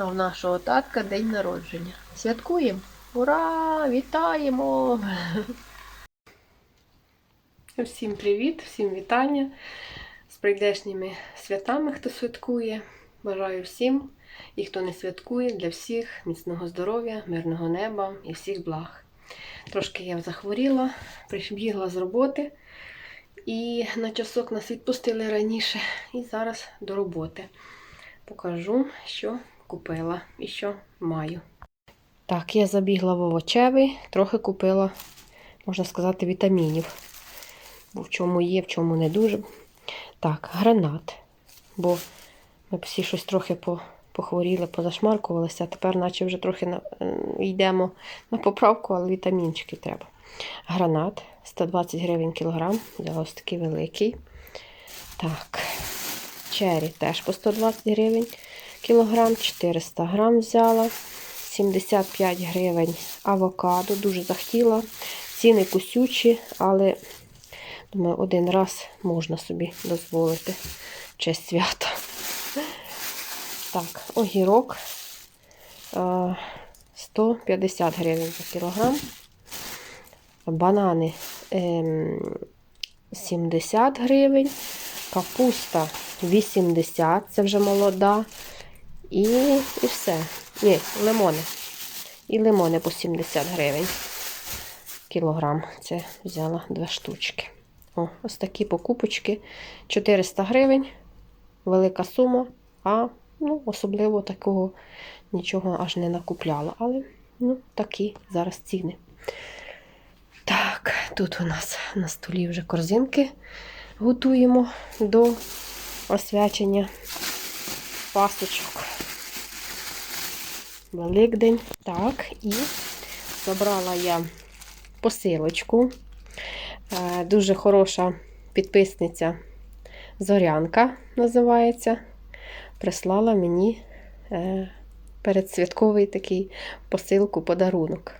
А в нашого татка день народження. Святкуємо! Ура! Вітаємо! Всім привіт, всім вітання з прийдешніми святами, хто святкує. Бажаю всім і хто не святкує, для всіх міцного здоров'я, мирного неба і всіх благ. Трошки я захворіла, прибігла з роботи і на часок нас відпустили раніше. І зараз до роботи. Покажу, що купила і що маю. Так, я забігла в овочевий, трохи купила, можна сказати, вітамінів. Бо в чому є, в чому не дуже. Так, гранат. Бо ми всі щось трохи по, похворіли, позашмаркувалися, а тепер, наче вже трохи на, йдемо на поправку, але вітамінчики треба. Гранат 120 гривень кілограм, взяла ось такий великий. Так, чері теж по 120 гривень кілограм, 400 грам взяла. 75 гривень авокадо, дуже захотіла. Ціни кусючі, але думаю, один раз можна собі дозволити в честь свята. Так, огірок е, 150 гривень за кілограм. Банани ем, 70 гривень, капуста 80, це вже молода. І, і все. Ні, лимони. І лимони по 70 гривень. Кілограм. Це взяла два штучки. О, ось такі покупочки. 400 гривень. Велика сума. А ну, особливо такого нічого аж не накупляла. Але ну, такі зараз ціни. Так, тут у нас на столі вже корзинки готуємо до освячення пасочок. Великдень. Так, і забрала я посилочку. Е, Дуже хороша підписниця Зорянка називається. Прислала мені е, передсвятковий такий посилку подарунок.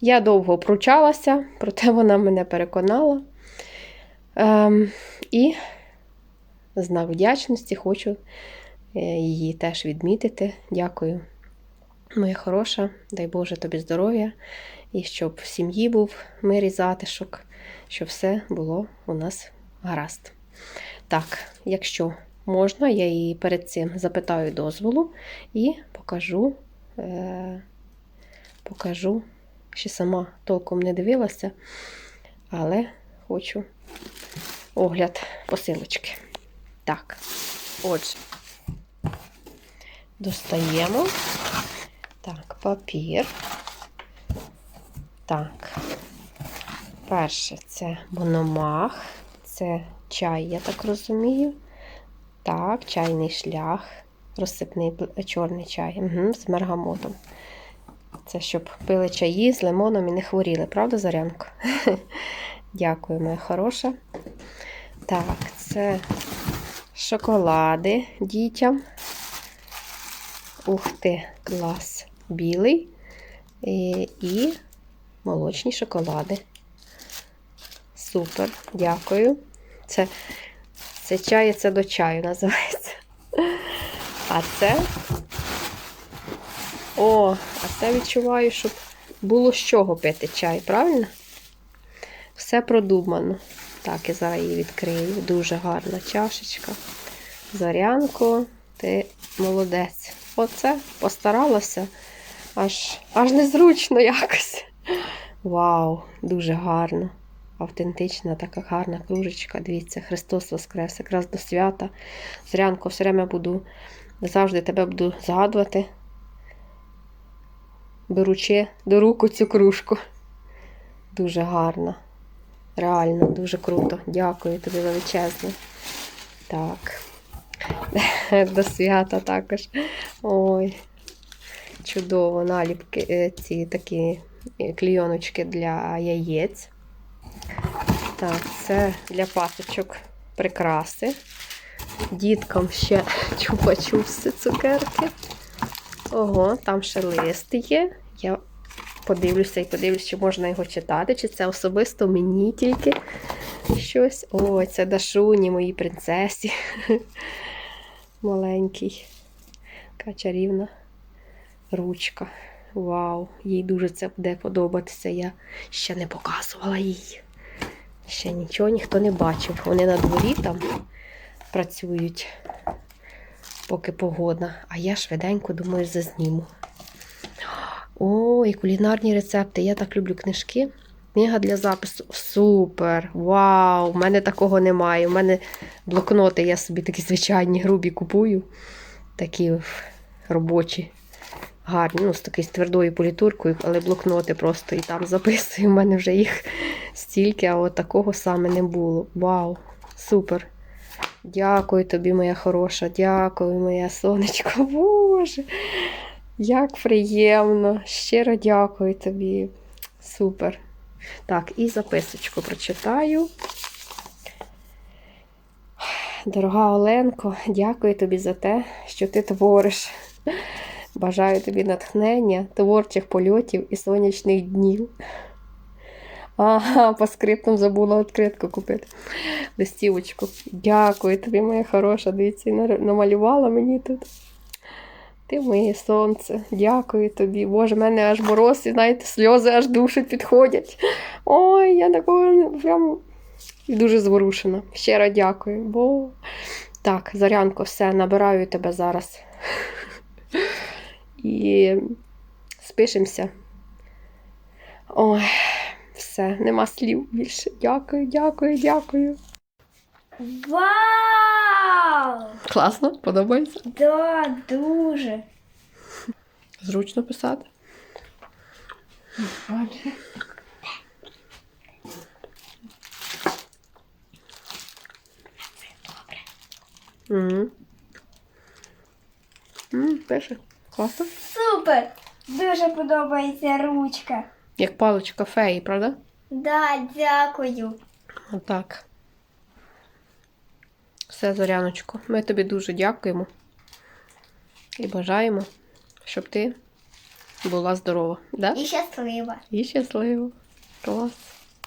Я довго пручалася, проте вона мене переконала. Ем, і знак вдячності хочу її теж відмітити. Дякую, моя хороша, дай Боже тобі здоров'я, і щоб в сім'ї був мир і затишок, щоб все було у нас гаразд. Так, якщо можна, я її перед цим запитаю дозволу і покажу, е, покажу, ще сама толком не дивилася, але хочу огляд посилочки. Так, отже, достаємо. Так, папір. Так. Перше це мономах, це чай, я так розумію. Так, чайний шлях, розсипний чорний чай угу, з мергамотом. Це щоб пили чаї з лимоном і не хворіли, правда, Зарянко? Дякую, моя хороша. Так, це шоколади дітям. Ух ти, клас. Білий і, і молочні шоколади. Супер, дякую. Це, це чай, це до чаю називається. А це. О, а це відчуваю, щоб було з чого пити чай, правильно? Все продумано. Так, я зараз її відкрию. Дуже гарна чашечка. Зорянко, ти молодець. Оце постаралася. Аж, аж незручно якось. Вау, дуже гарно. Автентична, така гарна кружечка. Дивіться, Христос Воскрес, якраз до свята. Зорянко, все время буду, завжди тебе буду згадувати, беручи до руку цю кружку. Дуже гарна. Реально, дуже круто. Дякую тобі величезне. Так. До свята також. Ой, чудово, наліпки, е, ці такі е, клійоночки для яєць. Так, це для пасочок прикраси. Діткам ще чупа-чупси цукерки. Ого, там ще лист є. Я подивлюся і подивлюся, чи можна його читати, чи це особисто мені тільки щось. Ой, це Дашуні, моїй принцесі. Маленький. Така чарівна ручка. Вау, їй дуже це буде подобатися. Я ще не показувала їй. Ще нічого ніхто не бачив. Вони на дворі там працюють, поки погода. А я швиденько думаю, зазніму. О, і кулінарні рецепти. Я так люблю книжки. Книга для запису. Супер! Вау! У мене такого немає. У мене блокноти, я собі такі звичайні грубі купую. Такі робочі, гарні, ну, з такою твердою політуркою, але блокноти просто і там записую. У мене вже їх стільки, а от такого саме не було. Вау! Супер! Дякую тобі, моя хороша, дякую, моя сонечко. Боже! Як приємно! Щиро дякую тобі. Супер. Так, і записочку прочитаю. Дорога Оленко, дякую тобі за те, що ти твориш. Бажаю тобі натхнення, творчих польотів і сонячних днів. Ага, по скриптам забула відкритку купити. Листівочку. Дякую тобі, моя хороша. Дивіться, намалювала мені тут. Ти моє сонце. Дякую тобі. Боже, в мене аж мороз, і знаєте, сльози аж душі підходять. Ой, я такого прям дуже зворушена. Щиро дякую. Бо так, Зорянко, все, набираю тебе зараз. І спишемося. Ой, все, нема слів більше. Дякую, дякую, дякую. Вау! Класно, подобається. Да, дуже. Зручно писати. Угу. М, пише. Класно. Супер! Дуже подобається ручка. Як паличка феї, правда? Да, дякую. Отак. Все, Зоряночко. Ми тобі дуже дякуємо і бажаємо, щоб ти була здорова. Да? І щаслива. І щаслива. Клас.